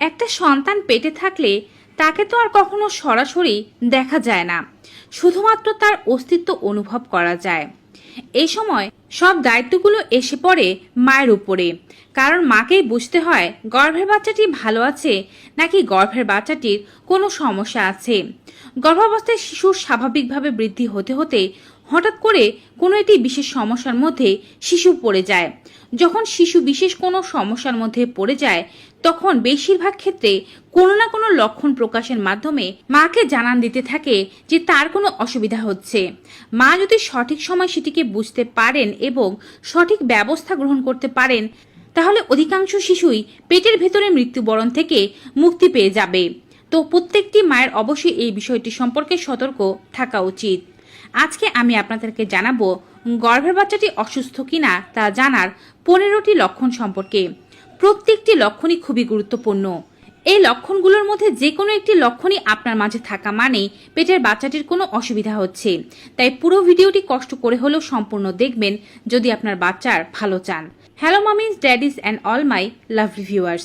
একটা সন্তান পেটে থাকলে তাকে তো আর কখনো সরাসরি দেখা যায় না। শুধুমাত্র তার অস্তিত্ব অনুভব করা যায়। এই সময় সব দায়িত্বগুলো এসে পড়ে মায়ের উপরে। কারণ মাকেই বুঝতে হয়, গর্ভের বাচ্চাটি ভালো আছে নাকি গর্ভের বাচ্চাটির কোনো সমস্যা আছে। গর্ভাবস্থায় শিশুর স্বাভাবিকভাবে বৃদ্ধি হতে হতে হঠাৎ করে কোনো একটি বিশেষ সমস্যার মধ্যে শিশু পড়ে যায়। যখন শিশু বিশেষ কোনো সমস্যার মধ্যে পড়ে যায় তখন বেশিরভাগ ক্ষেত্রে কোনো না কোনো লক্ষণ প্রকাশের মাধ্যমে মাকে জানান দিতে থাকে যে তার কোনো অসুবিধা হচ্ছে। মা যদি সঠিক সময় সেটিকে বুঝতে পারেন এবং সঠিক ব্যবস্থা গ্রহণ করতে পারেন, তাহলে অধিকাংশ শিশুই পেটের ভেতরে মৃত্যুবরণ থেকে মুক্তি পেয়ে যাবে। তো প্রত্যেকটি মায়ের অবশ্যই এই বিষয়টি সম্পর্কে সতর্ক থাকা উচিত। আজকে আমি আপনাদেরকে জানাব, গর্ভের বাচ্চাটি অসুস্থ কিনা তা জানার পনেরোটি লক্ষণ সম্পর্কে। প্রত্যেকটি লক্ষণই খুবই গুরুত্বপূর্ণ। এই লক্ষণগুলোর মধ্যে যে কোনো একটি লক্ষণই আপনার মাঝে থাকা মানে পেটের বাচ্চাটির কোনো অসুবিধা হচ্ছে। তাই পুরো ভিডিওটি কষ্ট করে হলেও সম্পূর্ণ দেখবেন যদি আপনার বাচ্চার ভালো চান। Hello mummies daddies and all my lovely viewers.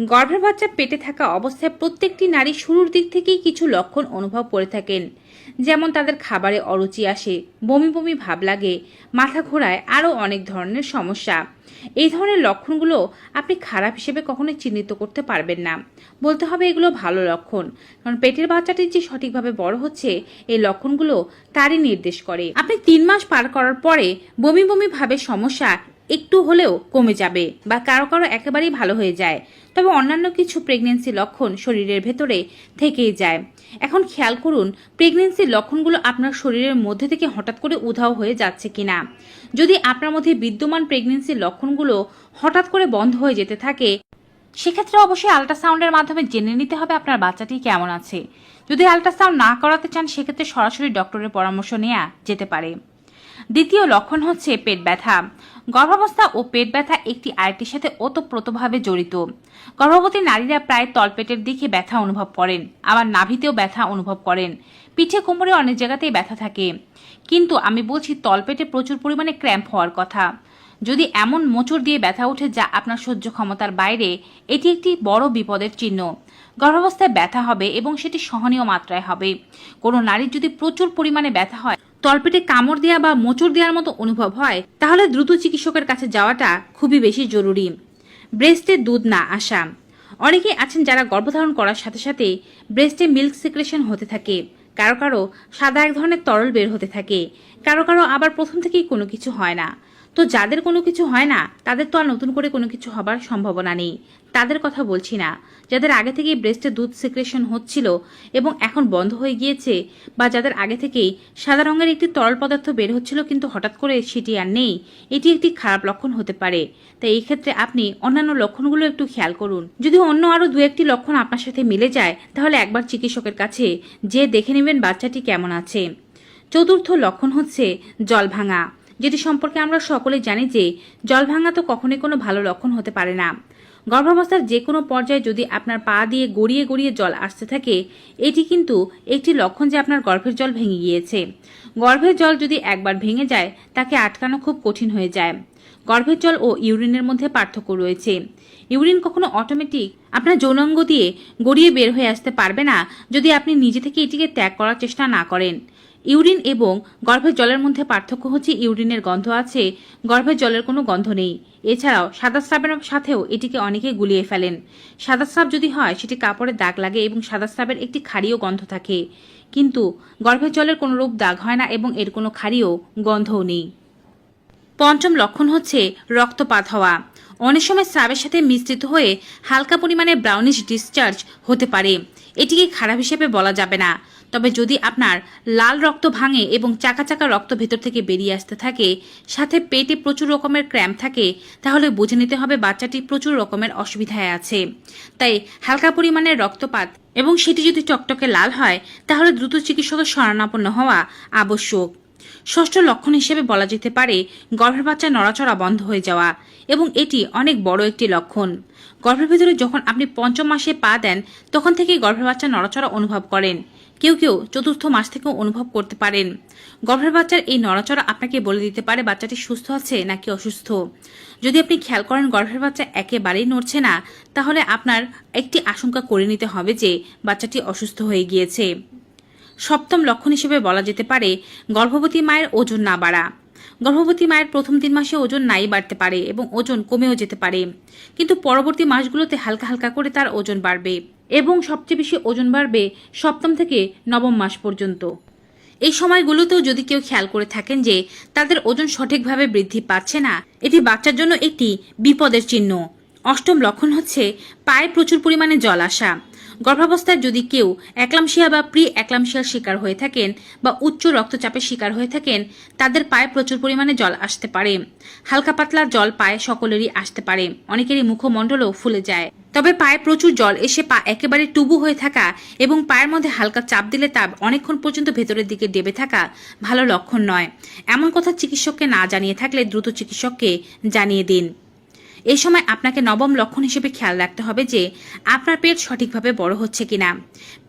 গর্ভের বাচ্চা পেটে থাকা অবস্থায় প্রত্যেকটি নারী শুরুর দিক থেকেই কিছু লক্ষণ অনুভব করে থাকেন। যেমন তাদের খাবারে অরুচি আসে, বমি বমি ভাব লাগে, মাথা ঘোরায়, আরও অনেক ধরনের সমস্যা। এই ধরনের লক্ষণগুলো আপনি খারাপ হিসেবে কখনোই চিহ্নিত করতে পারবেন না। বলতে হবে এগুলো ভালো লক্ষণ, কারণ পেটের বাচ্চাটি যে সঠিকভাবে বড় হচ্ছে, এই লক্ষণগুলো তারই নির্দেশ করে। আপনি তিন মাস পার করার পরে বমি বমি ভাবের সমস্যা একটু হলেও কমে যাবে বা কারও কারও একেবারেই ভালো হয়ে যায়। তবে অন্যান্য কিছু প্রেগনেন্সি লক্ষণ শরীরের ভেতরে থেকেই যায়। এখন খেয়াল করুন প্রেগনেন্সির লক্ষণগুলো আপনার শরীরের মধ্যে থেকে হঠাৎ করে উধাও হয়ে যাচ্ছে কিনা। যদি আপনার মধ্যে বিদ্যমান প্রেগনেন্সির লক্ষণগুলো হঠাৎ করে বন্ধ হয়ে যেতে থাকে, সেক্ষেত্রে অবশ্যই আল্ট্রাসাউন্ডের মাধ্যমে জেনে নিতে হবে আপনার বাচ্চাটি কেমন আছে। যদি আল্ট্রাসাউন্ড না করাতে চান, সেক্ষেত্রে সরাসরি ডক্টরের পরামর্শ নেওয়া যেতে পারে। দ্বিতীয় লক্ষণ হচ্ছে পেট ব্যথা। গর্ভাবস্থা ও পেট ব্যথা একটি আরেকটির সাথে ওতপ্রোতভাবে জড়িত। গর্ভবতী নারীরা প্রায় তলপেটের দিকে ব্যথা অনুভব করেন, আবার নাভিতেও ব্যথা অনুভব করেন। পিঠে কোমরে অনেক জায়গাতেই ব্যথা থাকে। কিন্তু আমি বলছি তলপেটে প্রচুর পরিমাণে ক্র্যাম্প হওয়ার কথা। যদি এমন মোচড় দিয়ে ব্যথা ওঠে যা আপনার সহ্য ক্ষমতার বাইরে, এটি একটি বড় বিপদের চিহ্ন। গর্ভাবস্থায় ব্যথা হবে এবং সেটি সহনীয় মাত্রায় হবে। কোনো নারীর যদি প্রচুর পরিমাণে ব্যথা হয় তলপেটে কামড় দেওয়া বা মোচড় দেওয়ার মতো অনুভব হয়, তাহলে দ্রুত চিকিৎসকের কাছে যাওয়াটা খুবই বেশি জরুরি। ব্রেস্টে দুধ না আসা। অনেকেই আছেন যারা গর্ভধারণ করার সাথে সাথে ব্রেস্টে মিল্ক সিক্রেশন হতে থাকে। কারও কারও সাদা এক ধরনের তরল বের হতে থাকে। কারও কারও আবার প্রথম থেকেই কোনো কিছু হয় না। তো যাদের কোনো কিছু হয় না, তাদের তো আর নতুন করে কোনো কিছু হবার সম্ভাবনা নেই। তাদের কথা বলছি না। যাদের আগে থেকেই ব্রেস্টে দুধ সিক্রেশন হচ্ছিল এবং এখন বন্ধ হয়ে গিয়েছে বা যাদের আগে থেকেই সাদা রঙের একটি তরল পদার্থ বের হচ্ছিল কিন্তু হঠাৎ করে সেটি আর নেই, এটি একটি খারাপ লক্ষণ হতে পারে। তাই এই ক্ষেত্রে আপনি অন্যান্য লক্ষণগুলো একটু খেয়াল করুন। যদি অন্য আরও দু একটি লক্ষণ আপনার সাথে মিলে যায়, তাহলে একবার চিকিৎসকের কাছে যে দেখে নেবেন বাচ্চাটি কেমন আছে। চতুর্থ লক্ষণ হচ্ছে জল ভাঙা। যেটি সম্পর্কে আমরা সকলে জানি যে, জল ভাঙা তো কখনোই কোনো ভালো লক্ষণ হতে পারে না। গর্ভাবস্থার যে কোনো পর্যায়ে যদি আপনার পা দিয়ে গড়িয়ে গড়িয়ে জল আসতে থাকে, এটি কিন্তু একটি লক্ষণ যে আপনার গর্ভের জল ভেঙে গিয়েছে। গর্ভের জল যদি একবার ভেঙে যায়, তাকে আটকানো খুব কঠিন হয়ে যায়। গর্ভের জল ও ইউরিনের মধ্যে পার্থক্য রয়েছে। ইউরিন কখনো অটোমেটিক আপনার যৌনাঙ্গ দিয়ে গড়িয়ে বের হয়ে আসতে পারবে না যদি আপনি নিজে থেকে এটিকে ত্যাগ করার চেষ্টা না করেন। ইউরিন এবং গর্ভের জলের মধ্যে পার্থক্য হচ্ছে ইউরিনের গন্ধ আছে, গর্ভের জলের কোনো গন্ধ নেই। এছাড়াও সাদা স্রাবের সাথেও এটিকে অনেকে গুলিয়ে ফেলেন। সাদা স্রাব যদি হয়, সেটি কাপড়ে দাগ লাগে এবং সাদা স্রাবের একটি খাড়িও গন্ধ থাকে। কিন্তু গর্ভের জলের কোনো রূপ দাগ হয় না এবং এর কোনো খাড়িও গন্ধও নেই। পঞ্চম লক্ষণ হচ্ছে রক্তপাত হওয়া। অনেক সময় স্রাবের সাথে মিশ্রিত হয়ে হালকা পরিমাণে ব্রাউনিশ ডিসচার্জ হতে পারে। এটিকে খারাপ হিসেবে বলা যাবে না। তবে যদি আপনার লাল রক্ত ভাঙে এবং চাকা চাকা রক্ত ভেতর থেকে বেরিয়ে আসতে থাকে, সাথে পেটে প্রচুর রকমের ক্র্যাম্প থাকে, তাহলে বুঝে নিতে হবে বাচ্চাটি প্রচুর রকমের অসুবিধায় আছে। তাই হালকা পরিমাণের রক্তপাত এবং সেটি যদি টকটকে লাল হয়, তাহলে দ্রুত চিকিৎসকের শরণাপন্ন হওয়া আবশ্যক। ষষ্ঠ লক্ষণ হিসেবে বলা যেতে পারে গর্ভের বাচ্চা নড়াচড়া বন্ধ হয়ে যাওয়া এবং এটি অনেক বড় একটি লক্ষণ। গর্ভের ভিতরে যখন আপনি পঞ্চম মাসে পা দেন, তখন থেকেই গর্ভের বাচ্চা নড়াচড়া অনুভব করেন। কেউ কেউ চতুর্থ মাস থেকেও অনুভব করতে পারেন। গর্ভের বাচ্চার এই নড়াচড়া আপনাকে বলে দিতে পারে, বাচ্চাটি সুস্থ আছে নাকি অসুস্থ। যদি আপনি খেয়াল করেন, গর্ভের বাচ্চা একেবারেই নড়ছে না, তাহলে আপনার একটি আশঙ্কা করে নিতে হবে যে বাচ্চাটি অসুস্থ হয়ে গিয়েছে। সপ্তম লক্ষণ হিসেবে বলা যেতে পারে গর্ভবতী মায়ের ওজন না বাড়া। গর্ভবতী মায়ের প্রথম তিন মাসে ওজন নাই বাড়তে পারে এবং ওজন কমেও যেতে পারে। কিন্তু পরবর্তী মাসগুলোতে হালকা হালকা করে তার ওজন বাড়বে এবং সবচেয়ে বেশি ওজন বাড়বে সপ্তম থেকে নবম মাস পর্যন্ত। এই সময়গুলোতেও যদি কেউ খেয়াল করে থাকেন যে তাদের ওজন সঠিকভাবে বৃদ্ধি পাচ্ছে না, এটি বাচ্চার জন্য একটি বিপদের চিহ্ন। অষ্টম লক্ষণ হচ্ছে পায়ে প্রচুর পরিমাণে জল আসা। গর্ভাবস্থায় যদি কেউ একলামশিয়া বা প্রি একলামশিয়ার শিকার হয়ে থাকেন বা উচ্চ রক্তচাপের শিকার হয়ে থাকেন, তাদের পায়ে প্রচুর পরিমাণে জল আসতে পারে। হালকা পাতলা জল পায়ে সকলেরই আসতে পারে। অনেকেরই মুখমণ্ডলও ফুলে যায়। তবে পায়ে প্রচুর জল এসে পা একেবারে টুবু হয়ে থাকা এবং পায়ের মধ্যে হালকা চাপ দিলে তা অনেকক্ষণ পর্যন্ত ভেতরের দিকে ডেবে থাকা ভালো লক্ষণ নয়। এমন কথা চিকিৎসককে না জানিয়ে থাকলে দ্রুত চিকিৎসককে জানিয়ে দিন। এই সময় আপনাকে নবম লক্ষণ হিসেবে খেয়াল রাখতে হবে যে, আপনার পেট সঠিকভাবে বড় হচ্ছে কিনা।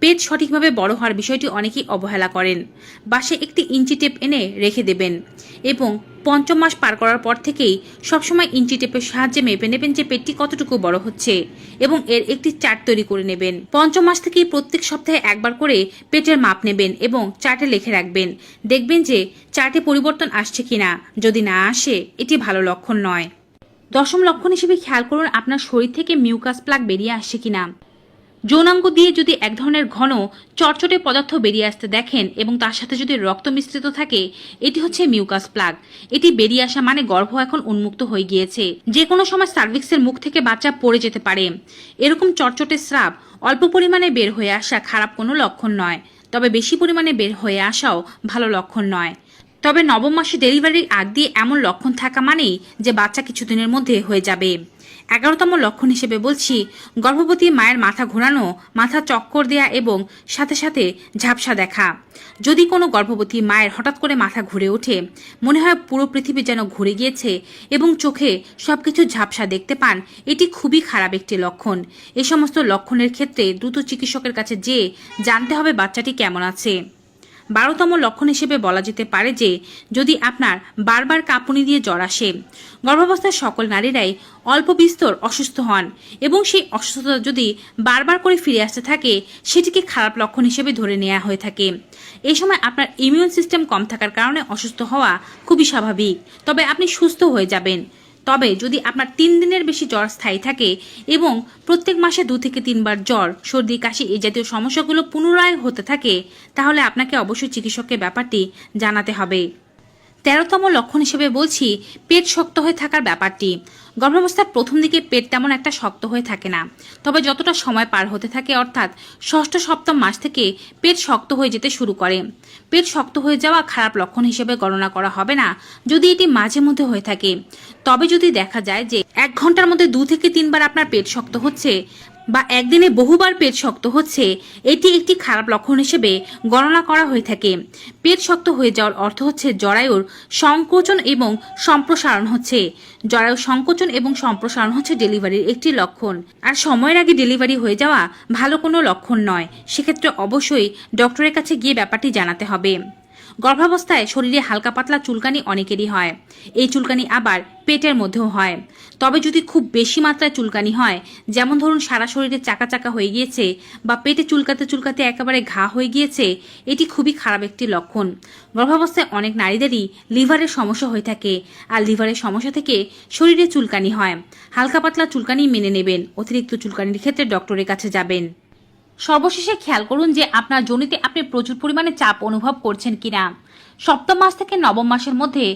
পেট সঠিকভাবে বড় হওয়ার বিষয়টি অনেকেই অবহেলা করেন। বাসে একটি ইঞ্চি টেপ এনে রেখে দেবেন এবং পঞ্চম মাস পার করার পর থেকেই সবসময় ইঞ্চি টেপের সাহায্যে মেপে নেবেন যে পেটটি কতটুকু বড় হচ্ছে এবং এর একটি চার্ট তৈরি করে নেবেন। পঞ্চম মাস থেকেই প্রত্যেক সপ্তাহে একবার করে পেটের মাপ নেবেন এবং চার্টে লিখে রাখবেন। দেখবেন যে চার্টে পরিবর্তন আসছে কিনা। যদি না আসে, এটি ভালো লক্ষণ নয়। দশম লক্ষণ হিসেবে খেয়াল করুন, আপনার শরীর থেকে মিউকাস প্লাগ বেরিয়ে আসছে কিনা। যৌনাঙ্গ দিয়ে যদি এক ধরনের ঘন, চটচটে পদার্থ বেরিয়ে আসতে দেখেন এবং তার সাথে যদি রক্ত মিশ্রিত থাকে, এটি হচ্ছে মিউকাস প্লাগ। এটি বেরিয়ে আসা মানে গর্ভ এখন উন্মুক্ত হয়ে গিয়েছে। যে কোনো সময় সার্ভিক্সের মুখ থেকে বাচ্চা পড়ে যেতে পারে। এরকম চটচটে স্রাব অল্প পরিমাণে বের হয়ে আসা খারাপ কোনো লক্ষণ নয়। তবে বেশি পরিমাণে বের হয়ে আসাও ভালো লক্ষণ নয়। তবে নবম মাসে ডেলিভারির আগ দিয়ে এমন লক্ষণ থাকা মানেই যে বাচ্চা কিছুদিনের মধ্যে হয়ে যাবে। এগারোতম লক্ষণ হিসেবে বলছি, গর্ভবতী মায়ের মাথা ঘোরানো, মাথা চক্কর দেয়া এবং সাথে সাথে ঝাপসা দেখা। যদি কোনো গর্ভবতী মায়ের হঠাৎ করে মাথা ঘুরে ওঠে, মনে হয় পুরো পৃথিবী যেন ঘুরে গিয়েছে এবং চোখে সবকিছু ঝাপসা দেখতে পান, এটি খুবই খারাপ একটি লক্ষণ। এ সমস্ত লক্ষণের ক্ষেত্রে দ্রুত চিকিৎসকের কাছে যেয়ে জানতে হবে বাচ্চাটি কেমন আছে। বারোতম লক্ষণ হিসেবে বলা যেতে পারে যে, যদি আপনার বারবার কাঁপুনি দিয়ে জ্বর আসে গর্ভাবস্থায় সকল নারীরাই অল্প বিস্তর অসুস্থ হন এবং সেই অসুস্থতা যদি বারবার করে ফিরে আসতে থাকে, সেটিকে খারাপ লক্ষণ হিসেবে ধরে নেওয়া হয়ে থাকে। এই সময় আপনার ইমিউন সিস্টেম কম থাকার কারণে অসুস্থ হওয়া খুবই স্বাভাবিক। তবে আপনি সুস্থ হয়ে যাবেন। তবে যদি আপনার তিন দিনের বেশি জ্বর স্থায়ী থাকে এবং প্রত্যেক মাসে দু থেকে তিনবার জ্বর, সর্দি, কাশি এই জাতীয় সমস্যাগুলো পুনরায় হতে থাকে, তাহলে আপনাকে অবশ্যই চিকিৎসকের ব্যাপারটি জানাতে হবে। তেরোতম লক্ষণ হিসেবে বলছি, পেট শক্ত হয়ে থাকার ব্যাপারটি। গর্ভাবস্থার প্রথম দিকে পেট তেমন একটা শক্ত হয়ে থাকে না। তবে যতটা সময় পার হতে থাকে, অর্থাৎ ষষ্ঠ সপ্তম মাস থেকে পেট শক্ত হয়ে যেতে শুরু করে। পেট শক্ত হয়ে যাওয়া খারাপ লক্ষণ হিসেবে গণনা করা হবে না, যদি এটি মাঝে মধ্যে হয়ে থাকে। তবে যদি দেখা যায় যে এক ঘণ্টার মধ্যে দু থেকে তিনবার আপনার পেট শক্ত হচ্ছে বা একদিনে বহুবার পেট শক্ত হচ্ছে, এটি একটি খারাপ লক্ষণ হিসেবে গণনা করা হয়ে থাকে। পেট শক্ত হয়ে যাওয়ার অর্থ হচ্ছে জরায়ুর সংকোচন এবং সম্প্রসারণ হচ্ছে। জরায়ু সংকোচন এবং সম্প্রসারণ হচ্ছে ডেলিভারির একটি লক্ষণ। আর সময়ের আগে ডেলিভারি হয়ে যাওয়া ভালো কোনো লক্ষণ নয়। সেক্ষেত্রে অবশ্যই ডক্টরের কাছে গিয়ে ব্যাপারটি জানাতে হবে। গর্ভাবস্থায় শরীরে হালকা পাতলা চুলকানি অনেকেরই হয়। এই চুলকানি আবার পেটের মধ্যেও হয়। তবে যদি খুব বেশি মাত্রায় চুলকানি হয়, যেমন ধরুন সারা শরীরে চাকা চাকা হয়ে গিয়েছে বা পেটে চুলকাতে চুলকাতে একেবারে ঘা হয়ে গিয়েছে, এটি খুবই খারাপ একটি লক্ষণ। গর্ভাবস্থায় অনেক নারীদেরই লিভারের সমস্যা হয়ে থাকে আর লিভারের সমস্যা থেকে শরীরে চুলকানি হয়। হালকা পাতলা চুলকানি মেনে নেবেন। অতিরিক্ত চুলকানির ক্ষেত্রে ডক্টরের কাছে যাবেন। সর্বশেষে খেয়াল করুন যে আপনার জনিতে আপনি প্রচুর পরিমাণে চাপ অনুভব করছেন কিনা। সপ্তম মাস থেকে নবম মাসের মধ্যে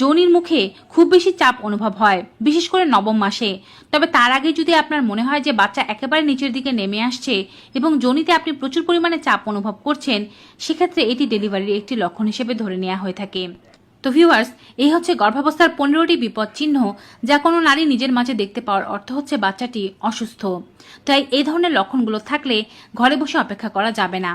জনির মুখে খুব বেশি চাপ অনুভব হয়, বিশেষ করে নবম মাসে। তবে তার আগে যদি আপনার মনে হয় যে বাচ্চা একেবারে নিচের দিকে নেমে আসছে এবং জনিতে আপনি প্রচুর পরিমাণে চাপ অনুভব করছেন, সেক্ষেত্রে এটি ডেলিভারির একটি লক্ষণ হিসেবে ধরে নেওয়া হয়ে থাকে। তো ভিউয়ার্স এই হচ্ছে গর্ভাবস্থার পনেরোটি বিপদ চিহ্ন যা কোনো নারী নিজের মাঝে দেখতে পাওয়ার অর্থ হচ্ছে বাচ্চাটি অসুস্থ। তাই এই ধরনের লক্ষণগুলো থাকলে ঘরে বসে অপেক্ষা করা যাবে না।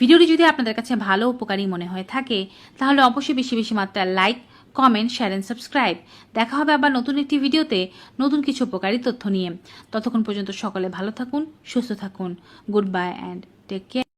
ভিডিওটি যদি আপনাদের কাছে ভালো উপকারী মনে হয়ে থাকে, তাহলে অবশ্যই বেশি বেশি মাত্রার like comment share and subscribe দেখা হবে আবার নতুন একটি ভিডিওতে নতুন কিছু উপকারী তথ্য নিয়ে। ততক্ষণ পর্যন্ত সকলে ভালো থাকুন, সুস্থ থাকুন। Good bye and take care